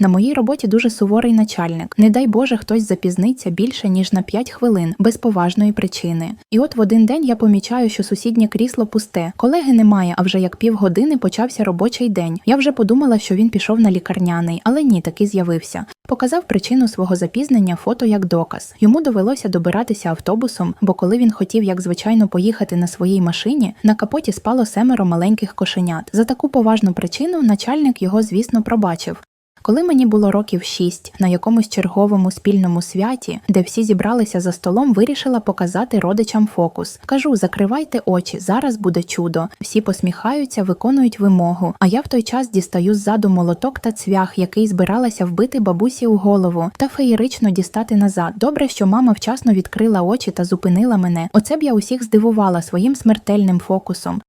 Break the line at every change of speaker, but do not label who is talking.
На моїй роботі дуже суворий начальник. Не дай Боже, хтось запізниться більше ніж на 5 хвилин без поважної причини. І от в один день я помічаю, що сусіднє крісло пусте. Колеги немає, а вже як півгодини почався робочий день. Я вже подумала, що він пішов на лікарняний, але ні, таки з'явився. Показав причину свого запізнення фото як доказ. Йому довелося добиратися автобусом, бо коли він хотів, як звичайно, поїхати на своїй машині, на капоті спало семеро маленьких кошенят. За таку поважну причину начальник його, звісно, пробачив. Коли мені було років шість, на якомусь черговому спільному святі, де всі зібралися за столом, вирішила показати родичам фокус. Кажу, закривайте очі, зараз буде чудо. Всі посміхаються, виконують вимогу. А я в той час дістаю ззаду молоток та цвях, який збиралася вбити бабусі у голову, та феєрично дістати назад. Добре, що мама вчасно відкрила очі та зупинила мене. Оце б я усіх здивувала своїм смертельним фокусом.